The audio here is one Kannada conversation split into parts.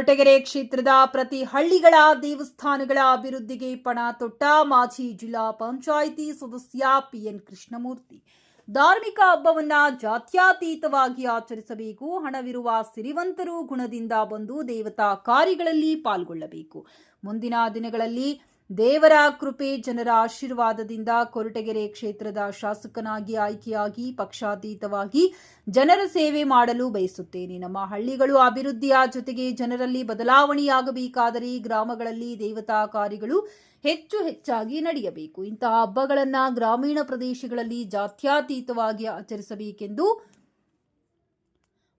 ಕೊರಟಗೆರೆ ಕ್ಷೇತ್ರದ ಪ್ರತಿ ಹಳ್ಳಿಗಳ ದೇವಸ್ಥಾನಗಳ ಅಭಿವೃದ್ಧಿಗೆ ಪಣ ತೊಟ್ಟ ಮಾಜಿ ಜಿಲ್ಲಾ ಪಂಚಾಯಿತಿ ಸದಸ್ಯ ಪಿಎನ್ ಕೃಷ್ಣಮೂರ್ತಿ. ಧಾರ್ಮಿಕ ಹಬ್ಬವನ್ನ ಜಾತ್ಯಾತೀತವಾಗಿ ಆಚರಿಸಬೇಕು, ಹಣವಿರುವ ಸಿರಿವಂತರು ಗುಣದಿಂದ ಬಂದು ದೇವತಾ ಕಾರ್ಯಗಳಲ್ಲಿ ಪಾಲ್ಗೊಳ್ಳಬೇಕು. ಮುಂದಿನ ದಿನಗಳಲ್ಲಿ ದೇವರ ಕೃಪೆ ಜನರ ಆಶೀರ್ವಾದದಿಂದ ಕೊರಟಗೆರೆ ಕ್ಷೇತ್ರದ ಶಾಸಕನಾಗಿ ಆಯ್ಕೆಯಾಗಿ ಪಕ್ಷಾತೀತವಾಗಿ ಜನರ ಸೇವೆ ಮಾಡಲು ಬಯಸುತ್ತೇನೆ. ನಮ್ಮ ಹಳ್ಳಿಗಳು ಅಭಿವೃದ್ಧಿಯ ಜೊತೆಗೆ ಜನರಲ್ಲಿ ಬದಲಾವಣೆಯಾಗಬೇಕಾದರೆ ಗ್ರಾಮಗಳಲ್ಲಿ ದೇವತಾ ಕಾರ್ಯಗಳು ಹೆಚ್ಚು ಹೆಚ್ಚಾಗಿ ನಡೆಯಬೇಕು. ಇಂತಹ ಹಬ್ಬಗಳನ್ನು ಗ್ರಾಮೀಣ ಪ್ರದೇಶಗಳಲ್ಲಿ ಜಾತ್ಯಾತೀತವಾಗಿ ಆಚರಿಸಬೇಕೆಂದು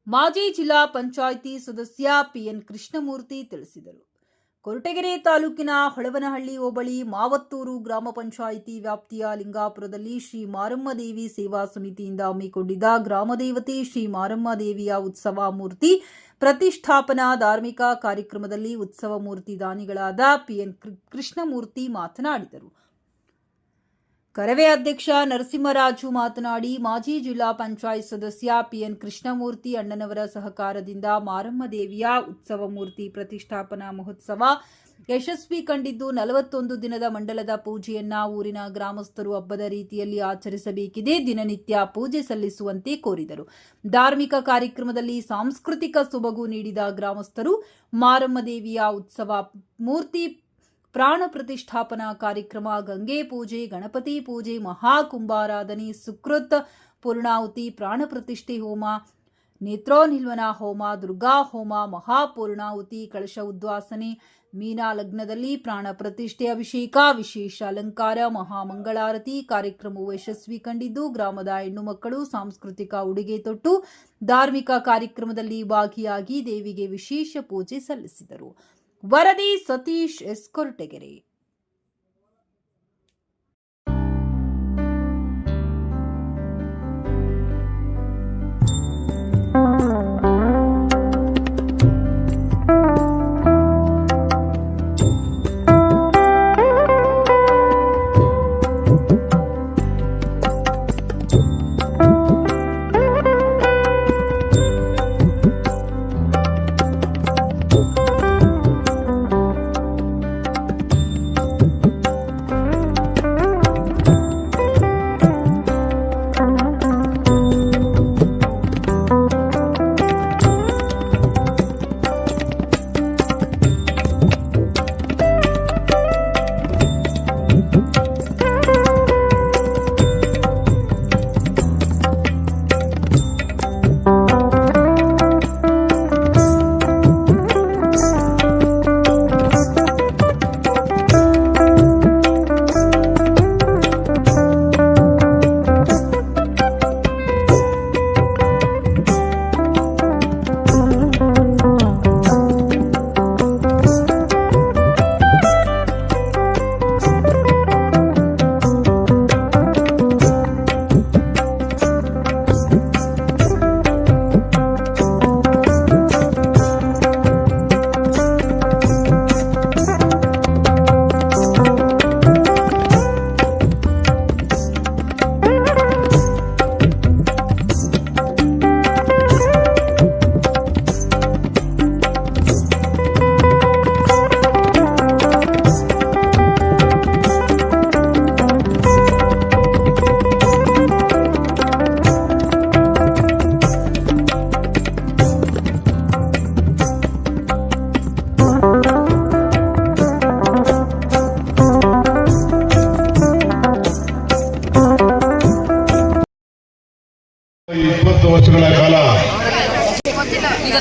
ಮಾಜಿ ಜಿಲ್ಲಾ ಪಂಚಾಯಿತಿ ಸದಸ್ಯ ಪಿಎನ್ ಕೃಷ್ಣಮೂರ್ತಿ ತಿಳಿಸಿದರು. ಕೊರಟಗೆರೆ ತಾಲೂಕಿನ ಹೊಳವನಹಳ್ಳಿ ಹೋಬಳಿ ಮಾವತ್ತೂರು ಗ್ರಾಮ ಪಂಚಾಯಿತಿ ವ್ಯಾಪ್ತಿಯ ಲಿಂಗಾಪುರದಲ್ಲಿ ಶ್ರೀ ಮಾರಮ್ಮದೇವಿ ಸೇವಾ ಸಮಿತಿಯಿಂದ ಹಮ್ಮಿಕೊಂಡಿದ್ದ ಗ್ರಾಮದೇವತೆ ಶ್ರೀ ಮಾರಮ್ಮದೇವಿಯ ಉತ್ಸವ ಮೂರ್ತಿ ಪ್ರತಿಷ್ಠಾಪನಾ ಧಾರ್ಮಿಕ ಕಾರ್ಯಕ್ರಮದಲ್ಲಿ ಉತ್ಸವ ಮೂರ್ತಿ ದಾನಿಗಳಾದ ಪಿಎನ್ ಕೃಷ್ಣಮೂರ್ತಿ ಮಾತನಾಡಿದರು. ಕರವೇ ಅಧ್ಯಕ್ಷ ನರಸಿಂಹರಾಜು ಮಾತನಾಡಿ, ಮಾಜಿ ಜಿಲ್ಲಾ ಪಂಚಾಯತ್ ಸದಸ್ಯ ಪಿಎನ್ ಕೃಷ್ಣಮೂರ್ತಿ ಅಣ್ಣನವರ ಸಹಕಾರದಿಂದ ಮಾರಮ್ಮ ದೇವಿಯ ಉತ್ಸವ ಮೂರ್ತಿ ಪ್ರತಿಷ್ಠಾಪನಾ ಮಹೋತ್ಸವ ಯಶಸ್ವಿ ಕಂಡಿದ್ದು ನಲವತ್ತೊಂದು ದಿನದ ಮಂಡಲದ ಪೂಜೆಯನ್ನ ಊರಿನ ಗ್ರಾಮಸ್ಥರು ಹಬ್ಬದ ರೀತಿಯಲ್ಲಿ ಆಚರಿಸಬೇಕಿದೆ, ದಿನನಿತ್ಯ ಪೂಜೆ ಸಲ್ಲಿಸುವಂತೆ ಕೋರಿದರು. ಧಾರ್ಮಿಕ ಕಾರ್ಯಕ್ರಮದಲ್ಲಿ ಸಾಂಸ್ಕೃತಿಕ ಸೊಬಗು ನೀಡಿದ ಗ್ರಾಮಸ್ಥರು ಮಾರಮ್ಮ ದೇವಿಯ ಉತ್ಸವ ಮೂರ್ತಿ ಪ್ರಾಣ ಪ್ರತಿಷ್ಠಾಪನಾ ಕಾರ್ಯಕ್ರಮ, ಗಂಗೆ ಪೂಜೆ, ಗಣಪತಿ ಪೂಜೆ ಮಹಾಕುಂಭಾರಾಧನೆ ಸುಕೃತ್ ಪೂರ್ಣಾಹುತಿ, ಪ್ರಾಣ ಪ್ರತಿಷ್ಠೆ ಹೋಮ ನೇತ್ರೋನಿಲ್ವನ ಹೋಮ, ದುರ್ಗಾ ಹೋಮ ಮಹಾಪೂರ್ಣಾಹುತಿ ಕಳಶ ಉದ್ವಾಸನೆ, ಮೀನಾ ಲಗ್ನದಲ್ಲಿ ಪ್ರಾಣ ಪ್ರತಿಷ್ಠೆ, ಅಭಿಷೇಕ, ವಿಶೇಷ ಅಲಂಕಾರ ಮಹಾಮಂಗಳಾರತಿ ಕಾರ್ಯಕ್ರಮವು ಯಶಸ್ವಿ ಕಂಡಿದ್ದು, ಗ್ರಾಮದ ಹೆಣ್ಣು ಮಕ್ಕಳು ಸಾಂಸ್ಕೃತಿಕ ಉಡುಗೆ ತೊಟ್ಟು, ಧಾರ್ಮಿಕ ಕಾರ್ಯಕ್ರಮದಲ್ಲಿ ಭಾಗಿಯಾಗಿ ದೇವಿಗೆ ವಿಶೇಷ ಪೂಜೆ ಸಲ್ಲಿಸಿದರು. ವರದಿ ಸತೀಶ್ ಎಸ್ ಕೊರಟಗೆರೆ. ಇಪ್ಪತ್ತು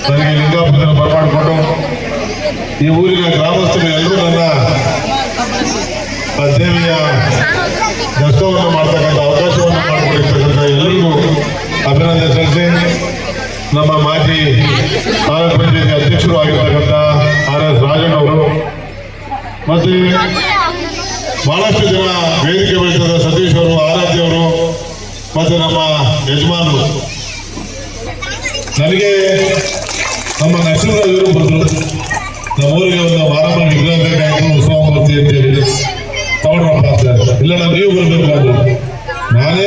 ನನಗೆ ಲಿಂಗಾಪುರದಲ್ಲಿ ಬರಮಾಡಿಕೊಂಡು ಈ ಊರಿನ ಗ್ರಾಮಸ್ಥರು ಎಲ್ಲರೂ ನನ್ನ ದೇವಿಯ ದರ್ಶನವನ್ನು ಮಾಡ್ತಕ್ಕಂಥ ಅವಕಾಶವನ್ನು ಮಾಡಿಕೊಟ್ಟಿರ್ತಕ್ಕಂಥ ಎಲ್ಲರಿಗೂ ಅಭಿನಂದನೆ ಸಲ್ಲಿಸಿ ನಮ್ಮ ಮಾಜಿ ತಾಲೂಕು ಪಂಚಾಯತಿ ಅಧ್ಯಕ್ಷರು ಆಗಿರ್ತಕ್ಕಂಥ ಆರ್ ಎಸ್ ರಾಜಣ್ಣ ಅವರು ಮತ್ತೆ ಬಹಳಷ್ಟು ಜನ ವೇದಿಕೆ ಬೆಳೆಸಿದ ಸತೀಶ್ ಅವರು ಆರಾಧ್ಯವರು ಮತ್ತೆ ನಮ್ಮ ಯಜಮಾನರು. ನನಗೆ ನಮ್ಮ ನಕ್ಷತ್ರ ಬಂದರು ನಮ್ಮ ಊರಿಗೆ ಒಂದು ಮಾರಮ್ಮನ ವಿಗ್ರಹ ಬೇಕಾಯ್ತು ಉತ್ಸವ ಮೂರ್ತಿ ಅಂತ ಹೇಳಿ ತಗೊಂಡ್ರಪ್ಪ ಅಂತ ಇಲ್ಲ ನಾನು ನೀವು ಬರ್ಬೇಕು ಅಂದ್ರು ನಾನೇ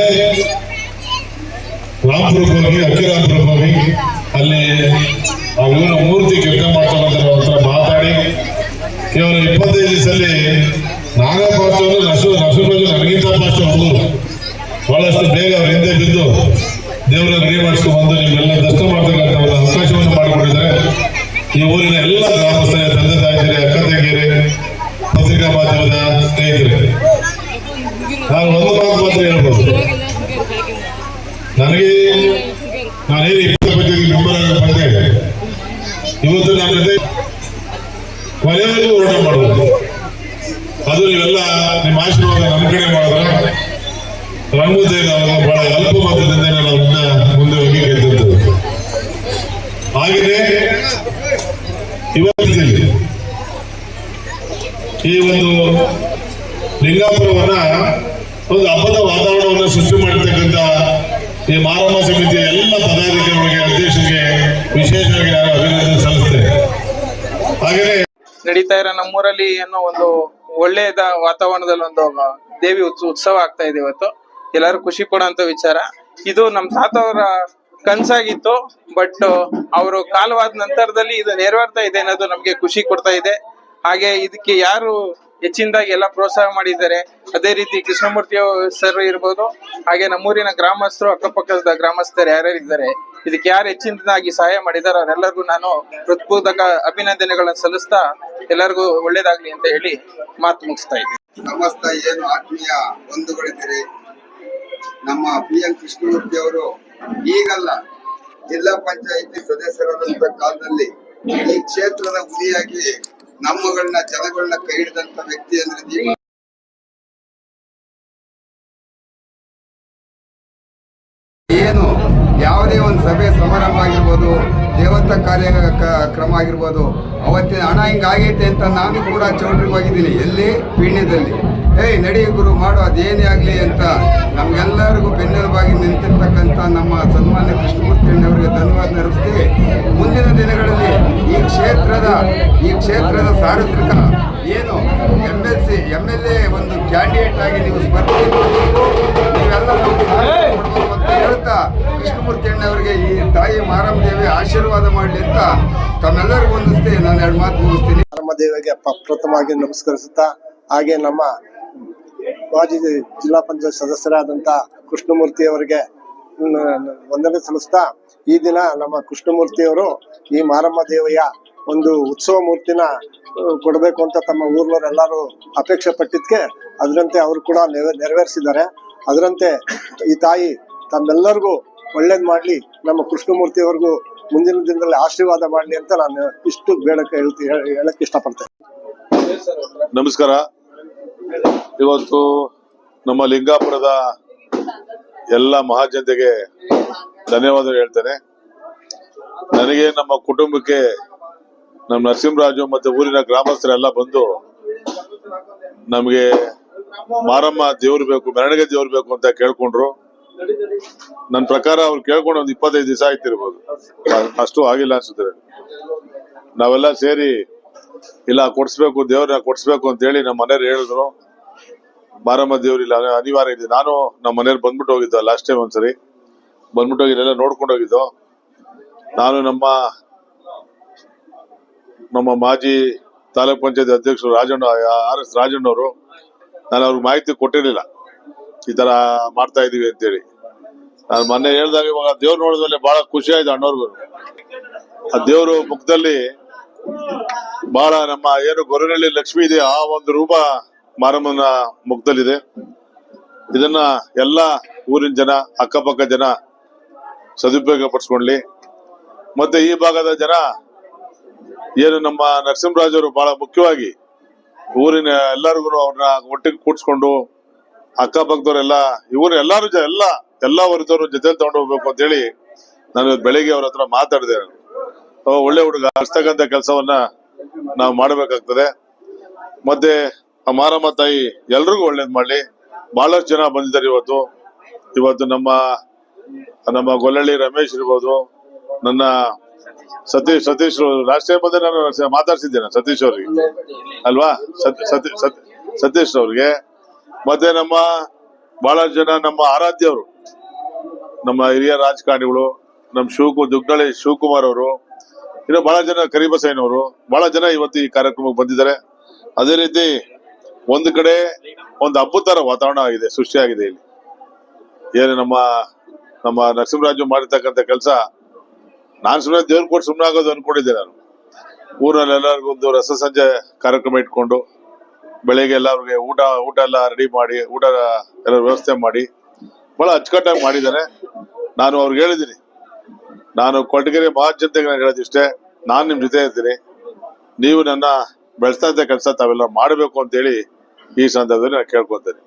ರಾಮಪುರಕ್ಕೆ ಹೋಗಿ, ಅಕ್ಕಿರಾಮಪುರಕ್ಕೆ ಹೋಗಿ, ಅಲ್ಲಿ ಆ ಊರ ಮೂರ್ತಿ ಕೆಲಸ ಮಾತಾಡಿ, ಕೇವಲ ಇಪ್ಪತ್ತೈದು ದಿವಸದಲ್ಲಿ ನಾನೇ ಫಾಸ್ಟ್ ನಸು ನಸುರಾಜು ನನಗಿಂತ ಪಾಸ್ಟ್ ಅವರು ಬಹಳಷ್ಟು ಬೇಗ ಅವ್ರ ಹಿಂದೆ ಬಿದ್ದು ದೇವರ ಮಾಡಿಸ್ಕೊಂಡು ಬಂದು ನಿಮ್ಮೆಲ್ಲ ದರ್ಶನ ಮಾಡ್ತಕ್ಕಂಥ ಒಂದು ಅವಕಾಶವನ್ನು ಮಾಡಿಕೊಂಡಿದ್ದಾರೆ ಈ ಊರಿನ ಎಲ್ಲ ಗ್ರಾಮಸ್ಥರ, ತಂದೆ ತಾಯಿಯರೇ, ಅಕ್ಕ ತಂಗಿಯರೇ, ಪತ್ರಿಕಾ ಮಾಧ್ಯಮದ ಸ್ನೇಹಿತರೆ, ನಾನು ಒಂದು ಮಾತು ಮಾತ್ರ ಹೇಳ್ಬೋದು ನನಗೆ ನಾನೇನು ಇಪ್ಪತ್ತು ಪಂಚಾಯತಿ ಮೆಂಬರ್ ಆಗಿ ಬಂದೆ ಇವತ್ತು ನನ್ನ ಜೊತೆ ಕೊನೆವರೆಗೂ ಹೋರಾಟ ಮಾಡುವುದು ಅದು ನೀವೆಲ್ಲ ನಿಮ್ಮ ಆಶೀರ್ವಾದ ನಮ್ಮ ಕಡೆ ಮಾಡಿದ್ರೆ ರಂಗುದೇ ನಾವು ಬಹಳ ಅಲ್ಪ ಮತದಿಂದ ನಾವು ಇನ್ನ ಮುಂದೆ ಹೋಗಿ ಗೆದ್ದಂಥದ್ದು ಹಾಗೆಯೇ ಇವತ್ತಿನಲ್ಲಿ ಈ ಒಂದು ಲಿಂಗಾಪುರವನ್ನ ಒಂದು ಹಬ್ಬದ ವಾತಾವರಣವನ್ನು ಸೃಷ್ಟಿ ಮಾಡಿರ್ತಕ್ಕಂಥ ಈ ಮಾರಮ್ಮ ಸಮಿತಿಯ ಎಲ್ಲ ಪದಾಧಿಕಾರಿಗಳಿಗೆ, ಅಧ್ಯಕ್ಷರಿಗೆ ವಿಶೇಷವಾಗಿ ನಾನು ಅಭಿನಂದನೆ ಸಲ್ಲಿಸ್ತೇನೆ. ಹಾಗೆಯೇ ನಡೀತಾ ಇರೋ ನಮ್ಮೂರಲ್ಲಿ ಅನ್ನೋ ಒಂದು ಒಳ್ಳೆಯದ ವಾತಾವರಣದಲ್ಲಿ ಒಂದು ದೇವಿ ಉತ್ಸವ ಆಗ್ತಾ ಇದೆ ಇವತ್ತು. ಎಲ್ಲರೂ ಖುಷಿ ಪಡೋ ವಿಚಾರ. ಇದು ನಮ್ಮ ತಾತ ಅವರ ಕನ್ಸಾಗಿತ್ತು ಬಟ್ ಅವರು ಕಾಲವಾದ ನಂತರದಲ್ಲಿ ಇದು ನೆರವೇರ್ತಾ ಇದೆ ಅನ್ನೋದು ನಮ್ಗೆ ಖುಷಿ ಕೊಡ್ತಾ ಇದೆ. ಹಾಗೆ ಇದಕ್ಕೆ ಯಾರು ಹೆಚ್ಚಿನದಾಗಿ ಎಲ್ಲ ಪ್ರೋತ್ಸಾಹ ಮಾಡಿದ್ದಾರೆ, ಅದೇ ರೀತಿ ಕೃಷ್ಣಮೂರ್ತಿ ಸರ್ ಇರ್ಬೋದು, ಹಾಗೆ ನಮ್ಮೂರಿನ ಗ್ರಾಮಸ್ಥರು ಅಕ್ಕಪಕ್ಕದ ಗ್ರಾಮಸ್ಥರು ಯಾರ್ಯಾರು ಇದ್ದಾರೆ, ಇದಕ್ಕೆ ಯಾರು ಹೆಚ್ಚಿನದಾಗಿ ಸಹಾಯ ಮಾಡಿದಾರೋ ಅವರೆಲ್ಲರಿಗೂ ನಾನು ಹೃತ್ಪೂರ್ವಕ ಅಭಿನಂದನೆಗಳನ್ನು ಸಲ್ಲಿಸ್ತಾ ಎಲ್ಲರಿಗೂ ಒಳ್ಳೇದಾಗ್ಲಿ ಅಂತ ಹೇಳಿ ಮಾತು ಮುಗಿಸ್ತಾ ಇದ್ದೀನಿ. ನಮಸ್ತೆ, ಏನು ಆತ್ಮೀಯ ಬಂಧುಗಳಿದ್ದೀರಿ? ನಮ್ಮ ಪಿ ಎನ್ ಕೃಷ್ಣಮೂರ್ತಿ ಅವರು ಈಗಲ್ಲ ಜಿಲ್ಲಾ ಪಂಚಾಯಿತಿ ಸದಸ್ಯರಾದಂತ ಕಾಲದಲ್ಲಿ ಈ ಕ್ಷೇತ್ರದ ಹುಲಿಯಾಗಿ ನಮ್ಮಗಳನ್ನ, ಜನಗಳನ್ನ ಕೈ ಹಿಡಿದಂತ ವ್ಯಕ್ತಿ ಅಂದ್ರೆ ಏನು ಯಾವುದೇ ಒಂದು ಸಭೆ ಸಮಾರಂಭ ಆಗಿರ್ಬೋದು ದೇವತಾ ಕಾರ್ಯ ಕ್ರಮ ಆಗಿರ್ಬೋದು, ಅವತ್ತಿನ ಹಣ ಹಿಂಗಾಗೈತೆ ಅಂತ ನಾನು ಕೂಡ ಚೌಟ್ರಿಗೆ ಹೋಗಿದ್ದೀನಿ, ಎಲ್ಲಿ? ಪೀಣ್ಯದಲ್ಲಿ. ಏಯ್, ನಡಿ ಗುರು, ಮಾಡು, ಅದೇನೇ ಆಗಲಿ ಅಂತ ನಮ್ಗೆಲ್ಲರಿಗೂ ನಿಂತಿರ್ತಕ್ಕಂಥ ನಮ್ಮ ಸನ್ಮಾನ್ಯ ಕೃಷ್ಣಮೂರ್ತಿ ಅವರಿಗೆ ಧನ್ಯವಾದ ನಡೆಸ್ತೀವಿ ಮುಂದಿನ ದಿನಗಳಲ್ಲಿ ಈ ಕ್ಷೇತ್ರದ ಈ ಕ್ಷೇತ್ರದ ಸಾರ್ವತ್ರಿಕ ಏನು M L C M L A ಒಂದು ಕ್ಯಾಂಡಿಡೇಟ್ ಆಗಿ ನೀವು ಸ್ಪರ್ಧೆ ನೀವೆಲ್ಲ ಅಂತ ಹೇಳ್ತಾ ಕೃಷ್ಣಮೂರ್ತಿ ಅಣ್ಣವರಿಗೆ ಈ ತಾಯಿ ಮಾರಮ್ಮ ದೇವಿ ಆಶೀರ್ವಾದ ಮಾಡಲಿ ಅಂತ ತಮ್ಮೆಲ್ಲರಿಗೂ ಒಂದಿಸ್ತೀನಿ ನಾನು ಎರಡು ಮಾತು ಮುಗಿಸ್ತೀನಿ. ನಮ್ಮ ದೇವಿಗೆ ಪ- ಪ್ರಥಮವಾಗಿ ನಮಸ್ಕರಿಸುತ್ತಾ ಹಾಗೆ ನಮ್ಮ ಮಾಜಿ ಜಿಲ್ಲಾ ಪಂಚಾಯತ್ ಸದಸ್ಯರಾದಂಥ ಕೃಷ್ಣಮೂರ್ತಿ ಅವರಿಗೆ ವಂದನೆ ಸಲ್ಲಿಸ್ತಾ ಈ ದಿನ ನಮ್ಮ ಕೃಷ್ಣಮೂರ್ತಿಯವರು ಈ ಮಾರಮ್ಮ ದೇವಿಯ ಒಂದು ಉತ್ಸವ ಮೂರ್ತಿನ ಕೊಡಬೇಕು ಅಂತ ತಮ್ಮ ಊರ್ನವರೆಲ್ಲರೂ ಅಪೇಕ್ಷೆ ಪಟ್ಟಿದ್ಕೆ ಅದರಂತೆ ಅವರು ಕೂಡ ನೆರವೇ- ನೆರವೇರಿಸಿದ್ದಾರೆ. ಅದರಂತೆ ಈ ತಾಯಿ ತಮ್ಮೆಲ್ಲರಿಗೂ ಒಳ್ಳೇದ್ ಮಾಡ್ಲಿ, ನಮ್ಮ ಕೃಷ್ಣಮೂರ್ತಿಯವರೆಗೂ ಮುಂದಿನ ದಿನದಲ್ಲಿ ಆಶೀರ್ವಾದ ಮಾಡ್ಲಿ ಅಂತ ನಾನು ಇಷ್ಟು ಬೇಡಕ್ಕೆ ಹೇಳ್ತಿ ಹೇಳಕ್ ಇಷ್ಟಪಡ್ತೇನೆ. ನಮಸ್ಕಾರ. ಇವತ್ತು ನಮ್ಮ ಲಿಂಗಾಪುರದ ಎಲ್ಲ ಮಹಾಜನತೆಗೆ ಧನ್ಯವಾದ ಹೇಳ್ತೇನೆ. ನನಗೆ ನಮ್ಮ ಕುಟುಂಬಕ್ಕೆ ನಮ್ಮ ನರಸಿಂಹರಾಜು ಮತ್ತೆ ಊರಿನ ಗ್ರಾಮಸ್ಥರೆಲ್ಲ ಬಂದು ನಮಗೆ ಮಾರಮ್ಮ ದೇವ್ರು ಬೇಕು ಮೆರವಣಿಗೆ ದೇವ್ರು ಬೇಕು ಅಂತ ಕೇಳ್ಕೊಂಡ್ರು. ನನ್ನ ಪ್ರಕಾರ ಅವ್ರು ಕೇಳ್ಕೊಂಡು ಒಂದು ಇಪ್ಪತ್ತೈದು ದಿವಸ ಆಯ್ತಿರ್ಬೋದು. ಅಷ್ಟು ಆಗಿಲ್ಲ ಅನ್ಸುತ್ತೆ ನಾವೆಲ್ಲ ಸೇರಿ, ಇಲ್ಲ, ಕೊಡ್ಸ್ಬೇಕು, ದೇವ್ರನ್ನ ಕೊಡ್ಸ್ಬೇಕು ಅಂತ ಹೇಳಿ ನಮ್ಮ ಮನೆಯವ್ರು ಹೇಳಿದ್ರು. ಮಾರಮ್ಮ ದೇವ್ರಿಲ್ಲ ಅನಿವಾರ್ಯ ಇದೆ. ನಾನು ನಮ್ಮ ಮನೆಯವ್ರು ಬಂದ್ಬಿಟ್ಟು ಹೋಗಿದ್ದೆ ಲಾಸ್ಟ್ ಟೈಮ್ ಒಂದ್ಸರಿ. ಬಂದ್ಬಿಟ್ಟು ಹೋಗಿ ಇಲ್ಲೆಲ್ಲ ನೋಡ್ಕೊಂಡು ಹೋಗಿದ್ದು. ನಾನು ನಮ್ಮ ನಮ್ಮ ಮಾಜಿ ತಾಲೂಕ್ ಪಂಚಾಯತ್ ಅಧ್ಯಕ್ಷರು ರಾಜಣ್ಣ, ಆರ್ ಎಸ್ ರಾಜಣ್ಣವರು, ನಾನು ಅವ್ರಿಗೆ ಮಾಹಿತಿ ಕೊಟ್ಟಿರಲಿಲ್ಲ. ಈ ತರ ಮಾಡ್ತಾ ಇದೀವಿ ಅಂತೇಳಿ. ನಾನು ಮೊನ್ನೆ ಹೇಳ್ದಾಗ ಇವಾಗ ದೇವ್ರು ನೋಡಿದ್ಮೇಲೆ ಬಹಳ ಖುಷಿ ಆಯ್ತು ಅಣ್ಣವ್ರಿಗೂ. ಆ ದೇವ್ರು ಮುಖದಲ್ಲಿ ಬಹಳ ನಮ್ಮ ಏನು ಗೊರನಹಳ್ಳಿ ಲಕ್ಷ್ಮಿ ಇದೆ, ಆ ಒಂದು ರೂಪ ಮಾರಮ್ಮನ ಮುಖದಲ್ಲಿದೆ ಇದನ್ನ ಎಲ್ಲ ಊರಿನ ಜನ, ಅಕ್ಕಪಕ್ಕ ಜನ ಸದುಪಯೋಗ ಪಡಿಸ್ಕೊಳ್ಳಿ ಮತ್ತೆ ಈ ಭಾಗದ ಜನ ಏನು ನಮ್ಮ ನರಸಿಂಹರಾಜ್ ಅವರು ಬಹಳ ಮುಖ್ಯವಾಗಿ ಊರಿನ ಎಲ್ಲರಿಗೂ ಅವ್ರನ್ನ ಒಟ್ಟಿಗೆ ಕೂಡಿಸ್ಕೊಂಡು ಅಕ್ಕಪಕ್ಕದವರೆಲ್ಲ, ಇವ್ರು ಎಲ್ಲಾರು ಎಲ್ಲ ಎಲ್ಲ ವರ್ಗದವರು ಜೊತೆ ತಗೊಂಡು ಹೋಗ್ಬೇಕು ಅಂತ ಹೇಳಿ ನಾನು ಬೆಳಿಗ್ಗೆ ಅವ್ರ ಹತ್ರ ಮಾತಾಡಿದೆ. ಒಳ್ಳೆ ಹುಡುಗ ಹಸ್ತಕ್ಕಂತ ಕೆಲಸವನ್ನ ನಾವು ಮಾಡಬೇಕಾಗ್ತದೆ. ಮತ್ತೆ ಆ ಮಾರಮ್ಮ ತಾಯಿ, ಎಲ್ರಿಗೂ ಒಳ್ಳೇದ್ ಮಾಡ್ಲಿ. ಬಹಳಷ್ಟು ಜನ ಬಂದಿದ್ದಾರೆ ಇವತ್ತು. ಇವತ್ತು ನಮ್ಮ ನಮ್ಮ ಗೊಲ್ಲಳ್ಳಿ ರಮೇಶ್ ಇರ್ಬೋದು. ನನ್ನ ಸತೀಶ್ ಸತೀಶ್ ಲಾಸ್ಟ್ ಟೈಮ್ ಬಂದ್ರೆ ನಾನು ಮಾತಾಡ್ಸಿದ್ದೇನೆ ಸತೀಶ್ ಅವ್ರಿಗೆ. ಅಲ್ವಾ? ಸತ್- ಸತ್- ಸತ್- ಸತೀಶ್ ಅವ್ರಿಗೆ. ಮತ್ತೆ ನಮ್ಮ ಬಹಳಷ್ಟು ಜನ ನಮ್ಮ ಆರಾಧ್ಯವರು ನಮ್ಮ ಹಿರಿಯ ರಾಜಕಾರಣಿಗಳು, ನಮ್ಮ ಶಿವಕು, ದುಗ್ನಳ್ಳಿ ಶಿವಕುಮಾರ್ ಅವರು, ಇನ್ನು ಬಹಳ ಜನ ಕರಿಬಸಯ್ಯನವರು ಬಹಳ ಜನ ಇವತ್ತು ಈ ಕಾರ್ಯಕ್ರಮಕ್ಕೆ ಬಂದಿದ್ದಾರೆ. ಅದೇ ರೀತಿ ಒಂದು ಕಡೆ ಒಂದು ಅದ್ಭುತರ ತರ ವಾತಾವರಣ ಆಗಿದೆ ಸೃಷ್ಟಿಯಾಗಿದೆ ಇಲ್ಲಿ. ಏನು ನಮ್ಮ ನಮ್ಮ ನರಸಿಂಹರಾಜು ಮಾಡಿರ್ತಕ್ಕಂಥ ಕೆಲಸ, ನಾನು ಸುಮ್ಮನೆ ದೇವ್ರ ಕೊಟ್ಟು ಸುಮ್ಮನೆ ಆಗೋದು ಅನ್ಕೊಂಡಿದ್ದೆ ನಾನು. ಊರಲ್ಲಿ ಎಲ್ಲರಿಗೂ ಒಂದು ರಸ ಸಂಜೆ ಕಾರ್ಯಕ್ರಮ ಇಟ್ಕೊಂಡು, ಬೆಳಿಗ್ಗೆ ಎಲ್ಲರಿಗೆ ಊಟ ಊಟ ಎಲ್ಲ ರೆಡಿ ಮಾಡಿ, ಊಟ ಎಲ್ಲ ವ್ಯವಸ್ಥೆ ಮಾಡಿ, ಬಹಳ ಅಚ್ಚುಕಟ್ಟಾಗಿ ಮಾಡಿದ್ದಾರೆ. ನಾನು ಅವ್ರಿಗೆ ಹೇಳಿದ್ದೀನಿ, ನಾನು ಕೊಟ್ಟಗೆರೆ ಮಹಾಜನತೆಗೆ ನಾನು ಹೇಳೋದಿಷ್ಟೇ, ನಾನು ನಿಮ್ಮ ಜೊತೆ ಇರ್ತೀನಿ, ನೀವು ನನ್ನ ಬೆಳೆಸ್ತಾ ಇದ್ದ ಕೆಲಸ ತಾವೆಲ್ಲ ಮಾಡಬೇಕು ಅಂತೇಳಿ ಈ ಸಂದರ್ಭದಲ್ಲಿ ನಾನು ಕೇಳ್ಕೊತೇನೆ.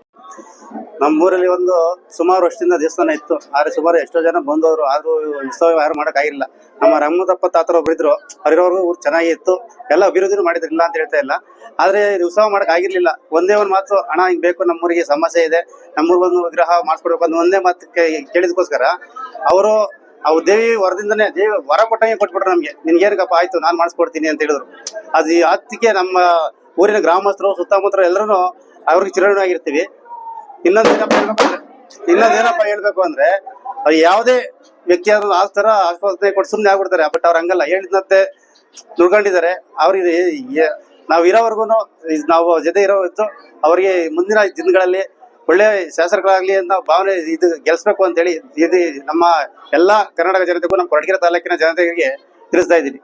ನಮ್ಮೂರಲ್ಲಿ ಒಂದು ಸುಮಾರು ವರ್ಷದಿಂದ ದೇವಸ್ಥಾನ ಇತ್ತು. ಆದ್ರೆ ಸುಮಾರು ಎಷ್ಟೋ ಜನ ಬಂದವರು, ಆದ್ರೂ ಉತ್ಸವ ಯಾರು ಮಾಡಕ್ ಆಗಿಲ್ಲ. ನಮ್ಮ ರಾಮದಪ್ಪ ತಾತರ ಒಬ್ಬರಿದ್ರು ಇದ್ರು ಊರು ಚೆನ್ನಾಗಿ ಇತ್ತು. ಎಲ್ಲ ಅಭಿವೃದ್ಧಿನೂ ಮಾಡಿದ್ರಿಲ್ಲ ಅಂತ ಹೇಳ್ತಾ ಇಲ್ಲ. ಆದ್ರೆ ಉತ್ಸವ ಮಾಡಕ್ ಆಗಿರ್ಲಿಲ್ಲ. ಒಂದೇ ಒಂದು ಮಾತು ಹಣ ಹಿಂಗ್ ಬೇಕು, ನಮ್ಮೂರಿಗೆ ಸಮಸ್ಯೆ ಇದೆ. ನಮ್ಮೂರ್ ಬಂದು ವಿಗ್ರಹ ಮಾಡಿಸ್ಕೊಡ್ಬೇಕು ಅಂತ ಒಂದೇ ಮಾತು ಕೇಳಿದಕ್ಕೋಸ್ಕರ ಅವರು ಅವು ದೇವಿ ವರದಿಂದನೇ, ದೇವಿ ವರ ಕೊಟ್ಟಂಗೆ ಕೊಟ್ಬಿಟ್ರು ನಮ್ಗೆ. ನಿನ್ಗೇನಕ್ಕಪ್ಪ, ಆಯ್ತು, ನಾನು ಮಾಡಿಸ್ಕೊಡ್ತೀನಿ ಅಂತ ಹೇಳಿದ್ರು. ಅದು ಹತ್ತಿಗೆ ನಮ್ಮ ಊರಿನ ಗ್ರಾಮಸ್ಥರು ಸುತ್ತಮುತ್ತ ಎಲ್ಲರೂ ಅವ್ರಿಗೆ ಚಿರಋಣಿ ಆಗಿರ್ತೀವಿ. ಇನ್ನೊಂದೇನಪ್ಪ ಹೇಳ್ಬೇಕು ಅಂದ್ರೆ ಇನ್ನೊಂದೇನಪ್ಪ ಹೇಳ್ಬೇಕು ಅಂದ್ರೆ ಅವ್ರು ಯಾವುದೇ ವ್ಯಕ್ತಿ ಆದ್ರೂ ಆ ತರ ಆಶ್ವಾಸನೆ ಕೊಟ್ಟು ಸುಮ್ಮನೆ ಆಗ್ಬಿಡ್ತಾರೆ. ಬಟ್ ಅವ್ರು ಹಂಗಲ್ಲ. ಹೇಳಿದಂತೆ ನುಡ್ಕೊಂಡಿದ್ದಾರೆ ಅವ್ರಿಗೆ ನಾವು ಇರೋವರೆಗೂ ನಾವು ಜೊತೆ ಇರೋ ಅವರಿಗೆ ಮುಂದಿನ ದಿನಗಳಲ್ಲಿ ಒಳ್ಳೆ ಶಾಸಕರಾಗ್ಲಿ ಅಂತ ಭಾವನೆ ಇದು ಗೆಲ್ಸ್ಬೇಕು ಅಂತ ಹೇಳಿ ಇದು ನಮ್ಮ ಎಲ್ಲಾ ಕರ್ನಾಟಕ ಜನತೆಗೂ ನಮ್ಮ ಕೊರಟಗೆರೆ ತಾಲೂಕಿನ ಜನತೆಗೆ ತಿಳಿಸ್ತಾ ಇದ್ದೀನಿ.